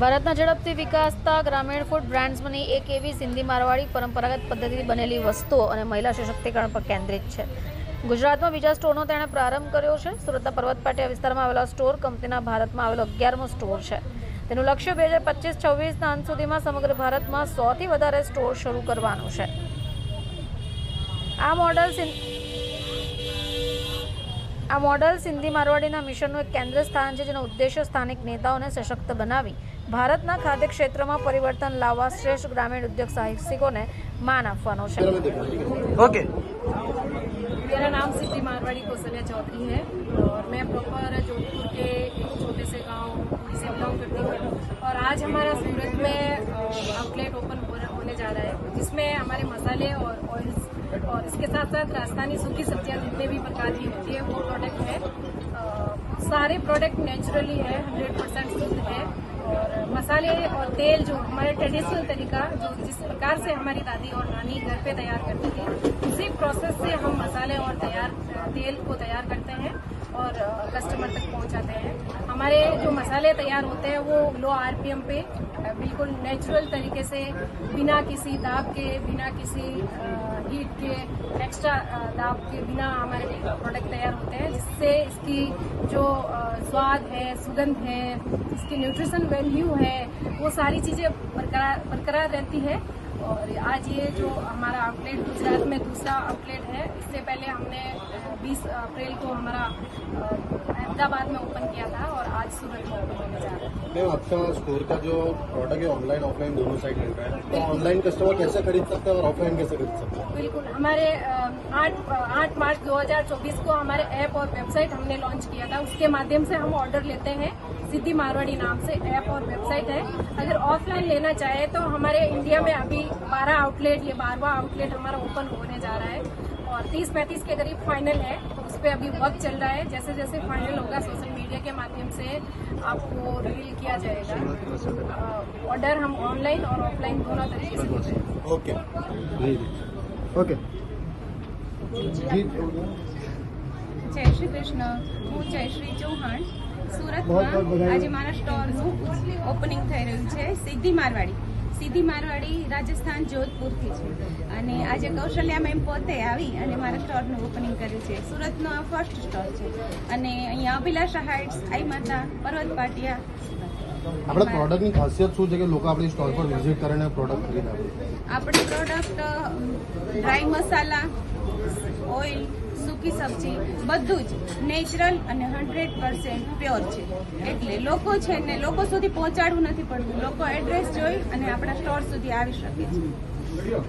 ભારતના ઝડપથી વિકાસતા ગ્રામીણ ફૂડ બ્રાન્ડ્સમાંની એક એવી સિંધી મારવાડી પરંપરાગત પદ્ધતિથી બનેલી વસ્તુઓ અને મહિલા સશક્તિકરણ પર કેન્દ્રિત છે. ગુજરાતમાં બીજા સ્ટોરનો તેણે પ્રારંભ કર્યો છે. સુરતના પર્વત પાટિયા વિસ્તારમાં આવેલા સ્ટોર કંપનીના ભારતમાં આવેલો અગિયારમો સ્ટોર છે. તેનું લક્ષ્ય બે હજાર પચીસ છવ્વીસના અંત સુધીમાં સમગ્ર ભારતમાં સોથી વધારે સ્ટોર શરૂ કરવાનું છે. આ મોડલ આ મોડલ સિંધી મારવાડીના મિશનનું એક કેન્દ્ર સ્થાન છે જેનો ઉદ્દેશ્ય સ્થાનિક નેતાઓને સશક્ત બનાવી ભારતના ખાદ્ય ક્ષેત્રમાં પરિવર્તન લાવવા શ્રેષ્ઠ ગ્રામીણ ઉદ્યોગ સાહસિકોને માન આપવાનો છે ओके मेरा नाम सिद्धि मारवाड़ी कौशल्या चौधरी है और मैं प्रॉपर जोधपुर के एक छोटे से गांव पुरी से बिलोंग करती हूँ और आज हमारा सूरत में आउटलेट ओपन होने जा रहा है जिसमें हमारे मसाले और ऑयल्स और इसके साथ साथ राजस्थानी सूखी सब्ज़ियाँ जितने भी प्रकार की होती है वो प्रोडक्ट है। अ, सारे प्रोडक्ट नेचुरली है हंड्रेड परसेंट शुद्ध है। और मसाले और तेल जो हमारे ट्रेडिशनल तरीका जो जिस प्रकार से हमारी दादी और नानी घर पे तैयार करती थी उसी प्रोसेस से हम मसाले और तैयार तेल को तैयार करते हैं और कस्टमर तक पहुंचाते हैं। हमारे जो मसाले तैयार होते हैं वो लो आरपीएम पे बिल्कुल नेचुरल तरीके से बिना किसी दाब के बिना किसी एक्स्ट्रा दाब के बिना हमारे प्रोडक्ट तैयार होते हैं जिससे इसकी जो स्वाद है सुगंध है इसकी न्यूट्रिशन वैल्यू है वो सारी चीज़ें बरकरार बरकरार रहती है। और आज ये जो हमारा आउटलेट गुजरात में दूसरा आउटलेट है इससे पहले हमने अ, 20 अप्रैल को हमारा अहमदाबाद में ओपन किया था और आज सूरत में ओपन होने जा मैम, आपका स्टोर का जो प्रोडक्ट है ऑनलाइन ऑफलाइन दोनों साइड मिल रहा है। तो ऑनलाइन कस्टमर कैसे खरीद सकते हैं और ऑफलाइन कैसे खरीद सकते हैं? बिल्कुल, हमारे आठ आठ मार्च 2024 को हमारे ऐप और वेबसाइट हमने लॉन्च किया था। उसके माध्यम से हम ऑर्डर लेते हैं। सिद्धि मारवाड़ी नाम से ऐप और वेबसाइट है। अगर ऑफलाइन लेना चाहे तो हमारे इंडिया में अभी 12 आउटलेट ये बारहवा आउटलेट हमारा ओपन होने जा रहा है। और 30-35 के करीब फाइनल है तो उस पर अभी वर्क चल रहा है जैसे जैसे फाइनल होगा सोशल मीडिया के माध्यम से आपको रिवील किया जाएगा ऑर्डर हम ऑनलाइन और ऑफलाइन दोनों तरीके से देते हैं ओके ओके જય શ્રી કૃષ્ણ હું જયશ્રી ચૌહાણ સુરતમાં આજે મારા સ્ટોરનું ઓપનિંગ થઈ રહ્યું છે સિદ્ધિ મારવાડી સિદ્ધિ મારવાડી રાજસ્થાન જોધપુરથી છે. અને આજે કૌશલ્યા મેમ પોતે આવી અને મારા સ્ટોરનું ઓપનિંગ કર્યું છે. સુરતનો આ ફર્સ્ટ સ્ટોર છે. અને અહીંયા અભિલાષા હાઇટ્સ આઈ માતા પર્વત પાટિયા. આપણે પ્રોડક્ટની ખાસિયત શું છે કે લોકો આપણી સ્ટોર પર વિઝિટ કરીને પ્રોડક્ટ ખરીદે? આપણે પ્રોડક્ટ ડ્રાય મસાલા ઓઇલ સૂકી સબ્જી બધું જ નેચરલ અને હંડ્રેડ પર્સન્ટ પ્યોર છે. એટલે લોકો છે ને લોકો સુધી પહોંચાડવું નથી પડતું. લોકો એડ્રેસ જોઈ અને આપણા સ્ટોર સુધી આવી શકે છે.